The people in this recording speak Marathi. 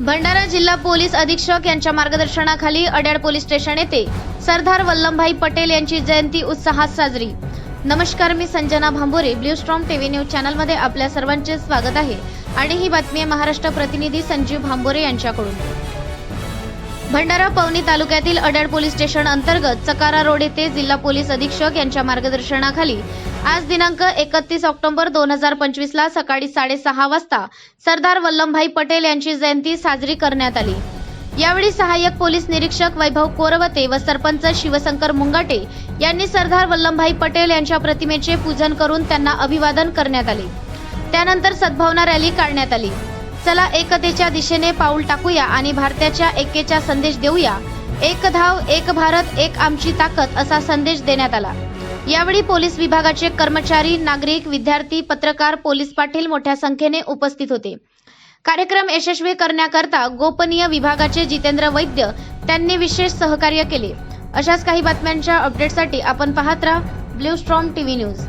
भंडारा जिल्हा पोलीस अधीक्षक यांच्या मार्गदर्शनाखाली अड्याड पोलीस स्टेशन येथे सरदार वल्लभभाई पटेल यांची जयंती उत्साहात साजरी. नमस्कार मी Sanjana Bhambore Blue Storm TV News चॅनलमध्ये आपल्या सर्वांचे स्वागत आहे. आणि ही बातमी आहे महाराष्ट्र प्रतिनिधी संजीव भांबोरे यांच्याकडून. भंडारा पवनी तालुक्यातील अड्याड पोलीस स्टेशन अंतर्गत चकारा रोड येथे जिल्हा पोलीस अधीक्षक यांच्या मार्गदर्शनाखाली आज दिनांक एकतीस ऑक्टोबर दोन हजार पंचवीस ला सकाळी साडेसहा वाजता सरदार वल्लभभाई पटेल यांची जयंती साजरी करण्यात आली. यावेळी सहाय्यक पोलीस निरीक्षक वैभव कोरवते व सरपंच शिवशंकर मुंगाटे यांनी सरदार वल्लभभाई पटेल यांच्या प्रतिमेचे पूजन करून त्यांना अभिवादन करण्यात आले. त्यानंतर सद्भावना रॅली काढण्यात आली. चला एकतेच्या दिशेने पाऊल टाकूया आणि भारताच्या एकेचा संदेश देऊया. एक धाव एक भारत एक आमची ताकद असा संदेश देण्यात आला. यावेळी पोलीस विभागाचे कर्मचारी नागरिक विद्यार्थी पत्रकार पोलीस पाटील मोठ्या संख्येने उपस्थित होते. कार्यक्रम यशस्वी करण्याकरता गोपनीय विभागाचे जितेंद्र वैद्य त्यांनी विशेष सहकार्य केले. अशाच काही बातम्यांच्या अपडेटसाठी आपण पाहत राहा. Blue Storm TV News.